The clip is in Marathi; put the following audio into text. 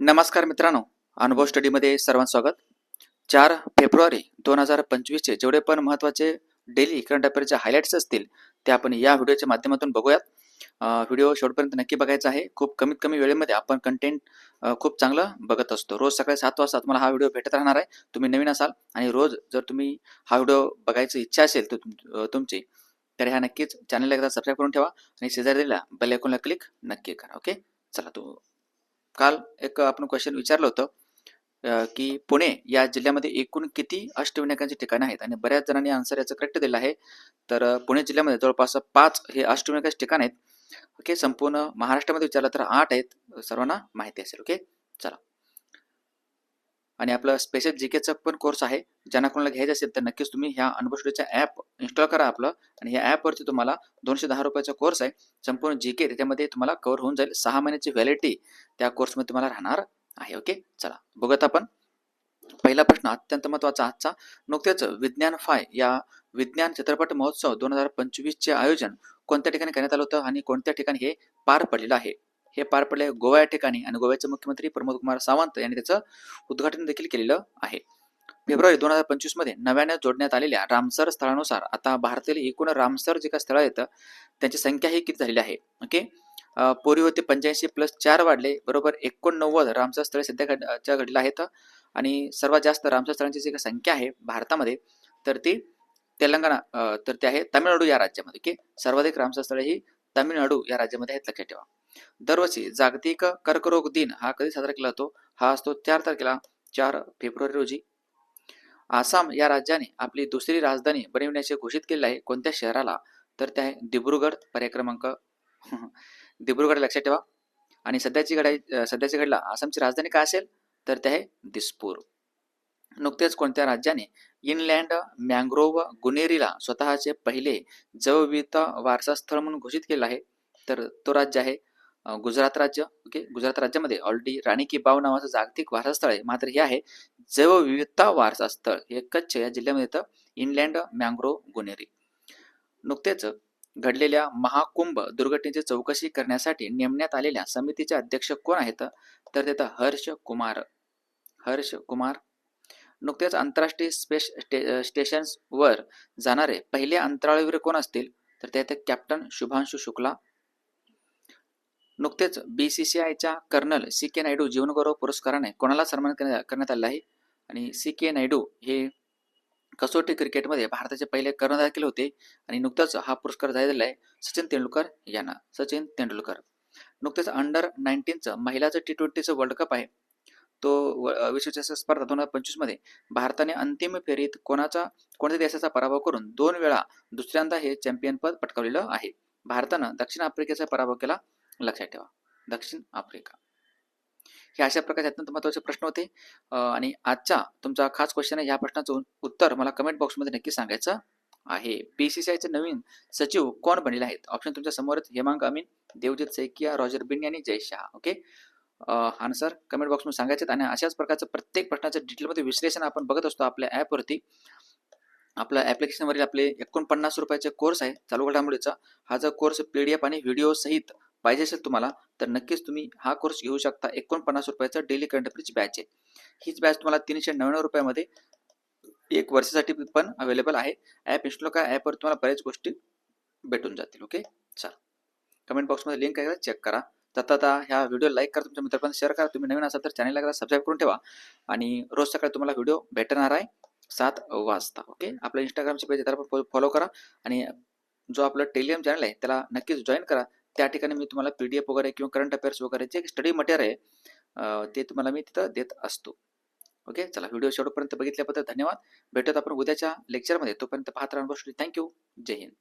नमस्कार मित्रांनो अनुभव स्टडीमध्ये सर्वांचं स्वागत. चार फेब्रुवारी दोन हजार पंचवीसचे जेवढे पण महत्त्वाचे डेली करंट अफेअरचे हायलाईट्स असतील ते आपण या व्हिडिओच्या माध्यमातून बघूयात. व्हिडिओ शेवटपर्यंत नक्की बघायचा आहे. खूप कमीत कमी वेळेमध्ये आपण कंटेंट खूप चांगलं बघत असतो. रोज सकाळी सात वाजता तुम्हाला हा व्हिडिओ भेटत राहणार आहे. तुम्ही नवीन असाल आणि रोज जर तुम्ही हा व्हिडिओ बघायची इच्छा असेल तर तुमची तर ह्या नक्कीच चॅनलला एकदा सबस्क्राईब करून ठेवा आणि शेजारी दिलेला बेल आयकॉनला क्लिक नक्की करा. ओके चला तो काल एक आपण क्वेश्चन विचारलं होतं की पुणे या जिल्ह्यामध्ये एकूण किती अष्टविनायकांची ठिकाणं आहेत? आणि बऱ्याच जणांनी आन्सर याचं करेक्ट दिलं आहे. तर पुणे जिल्ह्यामध्ये जवळपास पाच हे अष्टविनायकाचे ठिकाण आहेत. ओके संपूर्ण महाराष्ट्रामध्ये विचारलं तर आठ आहेत. सर्वांना माहिती असेल ओके? चला. आणि आपलं स्पेशल जी केचा पण कोर्स आहे. ज्यांना कोणाला घ्यायचं असेल तर नक्कीच तुम्ही ह्या अनुभवस्टुडिओचा ॲप इन्स्टॉल करा आपलं. आणि ह्या ॲपवरती तुम्हाला दोनशे दहा रुपयाचा कोर्स आहे. संपूर्ण जी के त्याच्यामध्ये तुम्हाला कव्हर होऊन जाईल. सहा महिन्याची व्हॅलिडिटी त्या कोर्समध्ये तुम्हाला राहणार आहे. ओके चला बघत आपण. पहिला प्रश्न अत्यंत महत्त्वाचा आजचा नुकतेच विज्ञान फाय या विज्ञान चित्रपट महोत्सव दोन हजार पंचवीसचे आयोजन कोणत्या ठिकाणी करण्यात आलं होतं आणि कोणत्या ठिकाणी हे पार पडलेलं आहे? हे पार पडले गोवा या ठिकाणी आणि गोव्याचे मुख्यमंत्री प्रमोद कुमार सावंत यांनी त्याचं उद्घाटन देखील केलेलं आहे. फेब्रुवारी दोन हजार पंचवीसमध्ये नव्याने जोडण्यात आलेल्या रामसर स्थळानुसार आता भारतातील एकूण रामसर जे काही स्थळं आहेत त्यांची संख्या ही किती झालेली आहे? ओके? पूर्वी होते पंच्याऐंशी प्लस चार वाढले बरोबर एकोणनव्वद रामसर स्थळे सध्या घड- घडीला आहेत आणि सर्वात जास्त रामसर स्थळांची जी काही संख्या आहे भारतामध्ये तर ती तेलंगणा तर ते आहे तामिळनाडू या राज्यामध्ये ओके? सर्वाधिक रामसर स्थळे ही तामिळनाडू या राज्यामध्ये आहेत लक्षात ठेवा. दरवर्षी जागतिक कर्करोग दिन हा कधी साजरा केला जातो? हा असतो चार तारखेला चार फेब्रुवारी रोजी. आसाम या राज्याने आपली दुसरी राजधानी बनविण्याचे घोषित केले आहे कोणत्या शहराला? तर ते आहे दिब्रुगड पर्याय क्रमांक दिब्रुगड लक्षात ठेवा. आणि सध्याची घडाई सध्याची गडला आसामची राजधानी काय असेल? तर ते आहे दिसपूर. नुकतेच कोणत्या राज्याने इनलँड मँग्रोव्ह गुनेरीला स्वतःचे पहिले जैवविविधता वारसा स्थळ म्हणून घोषित केलं आहे? तर तो राज्य आहे गुजरात राज्य ओके? गुजरात राज्यामध्ये ऑलरेडी राणी की बाव नावाचं जागतिक वारसा स्थळ आहे. मात्र हे आहे जैवविविधता वारसा स्थळ हे कच्छ या जिल्ह्यामध्ये येतं. Inland mangrove Guneri. नुकतेच घडलेल्या महाकुंभ दुर्घटनेची चौकशी करण्यासाठी नेमण्यात आलेल्या समितीचे अध्यक्ष कोण आहेत? तर ते हर्ष कुमार. हर्ष कुमार. नुकतेच आंतरराष्ट्रीय स्पेस स्टे स्टेशन्सवर जाणारे पहिले अंतराळवीर कोण असतील? तर ते कॅप्टन शुभांशु शुक्ला नुकतेच बी सी सी आयच्या कर्नल सी के नायडू जीवनगौरव पुरस्काराने कोणाला सन्मान करण्या- करण्यात आला आहे? आणि सी के नायडू हे कसोटी क्रिकेटमध्ये भारताचे पहिले कर्णधार केले होते आणि नुकताच हा पुरस्कार जाहीर झाला आहे. सचिन तेंडुलकर यांना. सचिन तेंडुलकर. नुकतेच अंडर नाईन्टीनचं महिलाचं टी ट्वेंटीचं वर्ल्ड कप आहे. तो विश्वचषक स्पर्धा दोन हजार पंचवीसमध्ये भारताने अंतिम फेरीत कोणाचा कोणत्या देशाचा पराभव करून दोन वेळा दुसऱ्यांदा हे चॅम्पियनपद पटकावलेलं आहे? भारतानं दक्षिण आफ्रिकेचा पराभव केला. लक्षात ठेवा. दक्षिण आफ्रिका. हे अशा प्रकारचे अत्यंत महत्त्वाचे प्रश्न होते. आणि आजचा तुमचा खास क्वेश्चन आहे या प्रश्नाचं उत्तर मला कमेंट बॉक्समध्ये नक्की सांगायचं आहे. बीसीसीआयचे नवीन सचिव कोण बनलेले आहेत? ऑप्शन तुमच्यासमोर हेमांग अमीन देवजित सैकिया रॉजर बिन आणि Jay Shah. Okay answer comment बॉक्समध्ये सांगायचे आणि अशाच प्रकारचं प्रत्येक प्रश्नाचं डिटेलमध्ये विश्लेषण आपण बघत असतो आपल्या ॲपवरती आपल्या ॲप्लिकेशनवरील आपले एकोणपन्नास रुपयाचे कोर्स आहे चालू घडामोडीचा. हा जो कोर्स पी डी एफ आणि व्हिडिओ सहित पाहिजे असेल तुम्हाला तर नक्कीच तुम्ही हा कोर्स घेऊ शकता. एकोणपन्नास रुपयाचा डेली करंट अफेअरची बॅच आहे. हीच बॅच तुम्हाला तीनशे नव्याण्णव रुपयामध्ये एक वर्षासाठी पण अवेलेबल आहे. ॲप इन्स्टॉल करा. ॲपवर तुम्हाला बऱ्याच गोष्टी भेटून जातील. ओके चला. कमेंट बॉक्समध्ये लिंक आहे. चेक करा. तथा आता ह्या व्हिडिओ लाईक करा. तुमच्या मित्रांपर्यंत शेअर करा. तुम्ही नवीन असाल तर चॅनलला करा. सबस्क्राईब करून ठेवा. आणि रोज सकाळी तुम्हाला व्हिडिओ भेटणार आहे सात वाजता. ओके आपलं इंस्टाग्रामचे पेज त्याला पण फॉलो करा. आणि जो आपलं टेलिग्राम चॅनल आहे त्याला नक्कीच जॉईन करा. त्या ठिकाणी मी तुम्हाला पी डी एफ वगैरे किंवा करंट अफेअर्स वगैरे जे स्टडी मटेरियल आहे ते तुम्हाला मी तिथं देत असतो. ओके चला व्हिडिओ शेवटपर्यंत बघितल्याबद्दल धन्यवाद. भेटत आपण उद्याच्या लेक्चरमध्ये तोपर्यंत पाहत राहा थँक्यू जय हिंद.